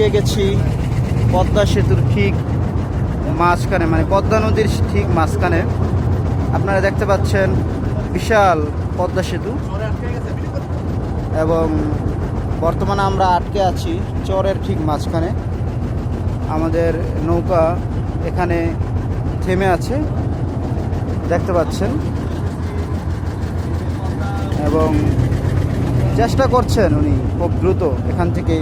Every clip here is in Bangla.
আটকে গেছি, পদ্মা সেতুর ঠিক মাঝখানে মানে পদ্মা নদীর ঠিক মাঝখানে আপনারা দেখতে পাচ্ছেন বিশাল পদ্মা সেতু এবং বর্তমানে আমরা আটকে আছি চরের ঠিক মাঝখানে। আমাদের নৌকা এখানে থেমে আছে, দেখতে পাচ্ছেন। এবং চেষ্টা করছেন উনি খুব দ্রুত এখান থেকে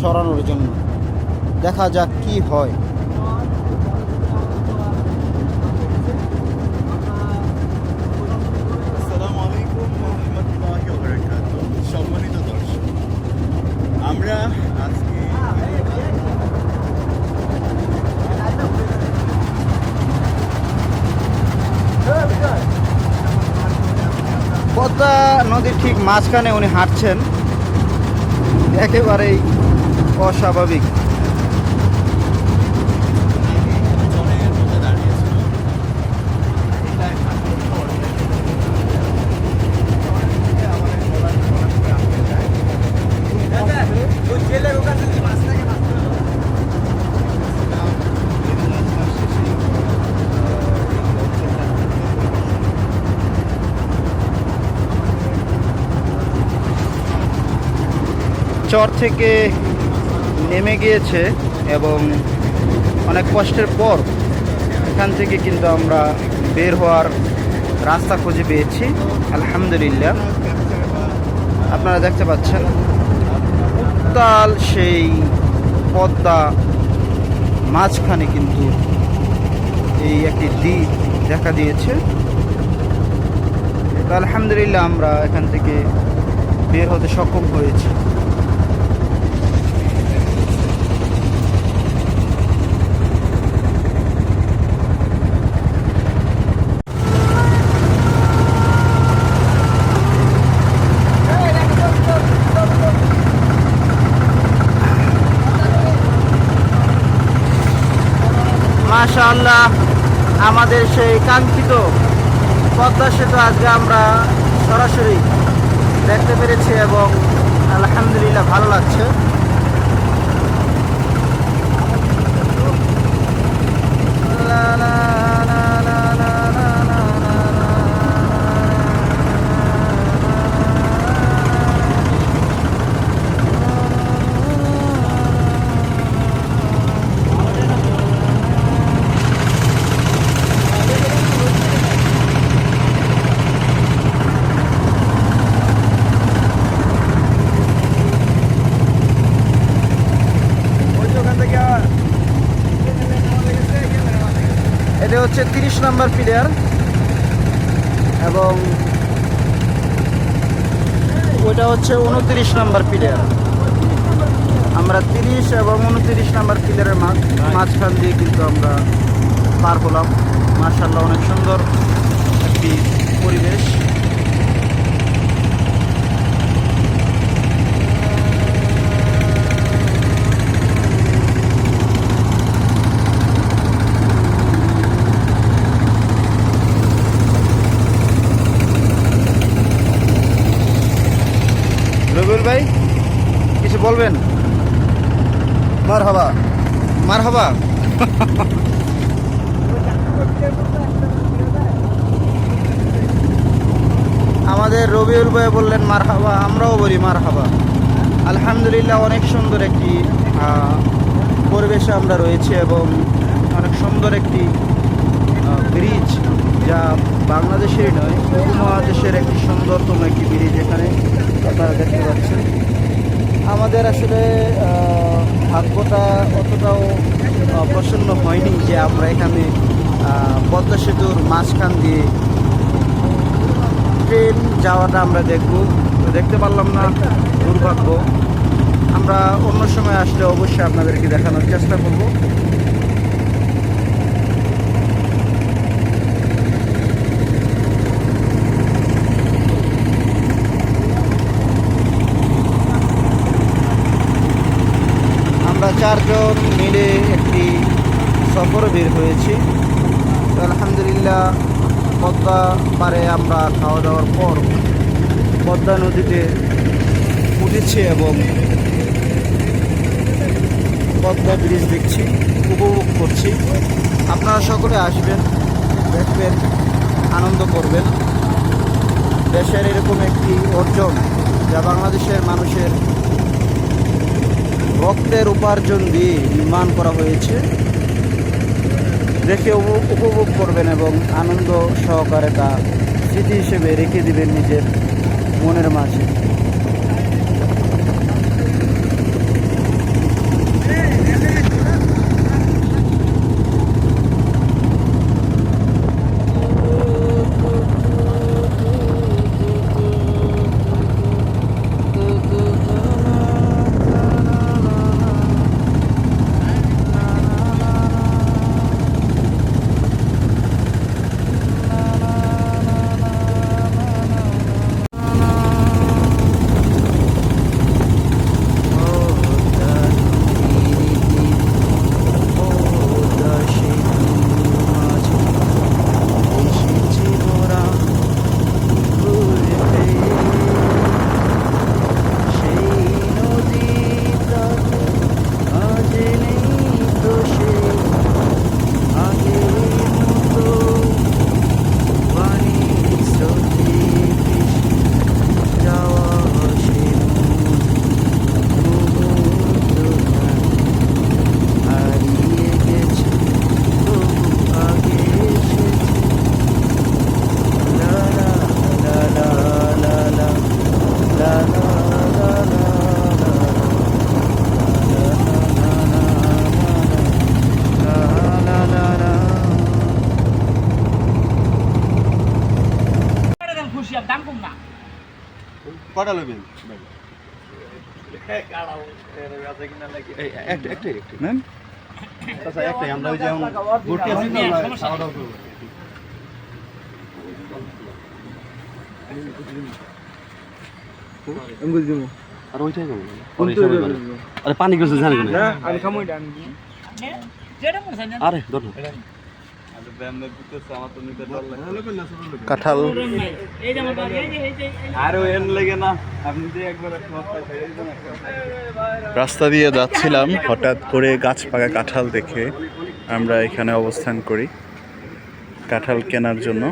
সরানোর জন্য। দেখা যাক কি হয়। আমরা আজকে পদ্মা নদীর ঠিক মাঝখানে উনি হাঁটছেন। একেবারেই অস্বাভাবিক। চর থেকে নেমে গিয়েছে এবং অনেক কষ্টের পর এখান থেকে কিন্তু আমরা বের হওয়ার রাস্তা খুঁজে পেয়েছি। আলহামদুলিল্লাহ। আপনারা দেখতে পাচ্ছেন, উত্তাল সেই পদ্মা মাঝখানে কিন্তু এই একটি দ্বীপ দেখা দিয়েছে। আলহামদুলিল্লাহ আমরা এখান থেকে বের হতে সক্ষম হয়েছি। মাশাআল্লাহ আমাদের সেই কাঙ্ক্ষিত পদ্মা সেতু আজকে আমরা সরাসরি দেখতে পেরেছি এবং আলহামদুলিল্লাহ ভালো লাগছে। নম্বর প্লেয়ার এবং ওইটা হচ্ছে উনত্রিশ নাম্বার প্লেয়ার আমরা তিরিশ এবং উনত্রিশ নাম্বার প্লেয়ারের মাঝখান দিয়ে কিন্তু আমরা পার হলাম। মার্শাল্লাহ অনেক সুন্দর একটি পরিবেশ রবিউল ভাই কিছু বলবেন মার হবা মার হবা আমাদের রবিউল ভাই বললেন মার হাবা আমরাও বলি মার হাবা আলহামদুলিল্লাহ, অনেক সুন্দর একটি পরিবেশে আমরা রয়েছি এবং অনেক সুন্দর একটি ব্রিজ যা বাংলাদেশেরই নয়, উপমহাদেশের একটি সুন্দরতম একটি ব্রিজ এখানে আপনারা দেখতে পাচ্ছেন। আমাদের আসলে ভাগ্যটা অতটাও প্রসন্ন হয়নি যে আমরা এখানে পদ্মা সেতুর মাঝখান দিয়ে ট্রেন যাওয়াটা আমরা দেখব। দেখতে পারলাম না, দুর্ভাগ্য। আমরা অন্য সময় আসলে অবশ্যই আপনাদেরকে দেখানোর চেষ্টা করব। আমরা চারজন মিলে একটি সফর বের হয়েছি। আলহামদুলিল্লাহ পদ্মা পারে আমরা খাওয়া দাওয়ার পর পদ্মা নদীতে উঠেছি এবং পদ্মা ব্রিজ দেখছি, উপভোগ করছি। আপনারা সকলে আসবেন, দেখবেন, আনন্দ করবেন। দেশের এরকম একটি অর্জন যা বাংলাদেশের মানুষের রক্তের উপার্জন দিয়ে নির্মাণ করা হয়েছে। দেখে উপ- উপভোগ করবেন এবং আনন্দ সহকারে তা স্মৃতি হিসেবে রেখে দিবেন নিজের মনের মাঝে। কটা লবেন একটাই আমরা ওই যে ভর্তি আছি খাওয়া দাওয়া করব আর ওইটাই কেমন? আরে পানি জানি না। আরে ধর। কাঁঠাল। রাস্তা দিয়ে যাচ্ছিলাম হঠাৎ করে গাছ পাকা কাঁঠাল দেখে আমরা এখানে অবস্থান করি কাঁঠাল কেনার জন্য।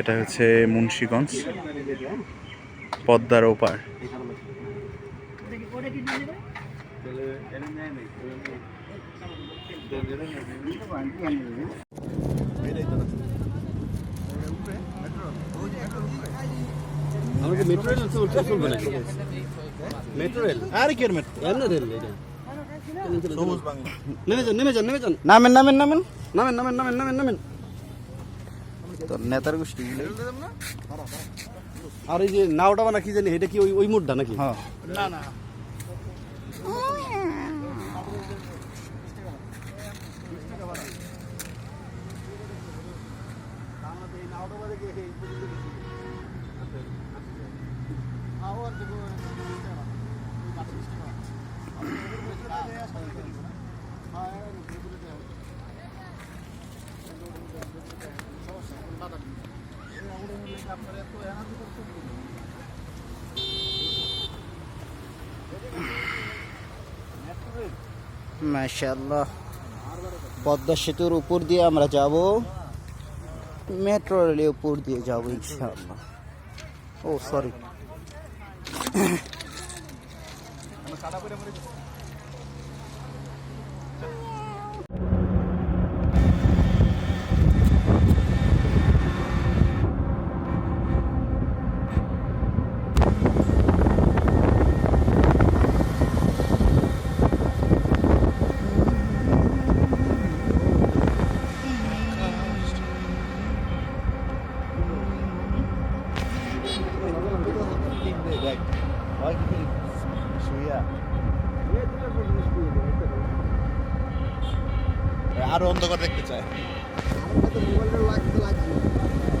এটা হচ্ছে মুন্সীগঞ্জ পদ্মার ওপার। আমাকে মেট্রো রেল চলছে চলবে না মেট্রো রেল আরে কি মেট এমনি রেল এটা নেমে যান নেমে যান নেমে যান নামেন নামেন নামেন নামেন নামেন নামেন নামেন নামেন তো নেতার গোষ্ঠী আর এই যে নাওটা বা নাকি জানি এটা কি ওই ওই মোড়টা নাকি হ্যাঁ মাশাআল্লাহ পদ্মা সেতুর উপর দিয়ে আমরা যাব মেট্রো রেলের উপর দিয়ে যাব ইনশাআল্লাহ। ও সরি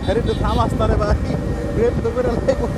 আরে তো থাম আসতারে ভাই ব্রেক তো করে লাগবো।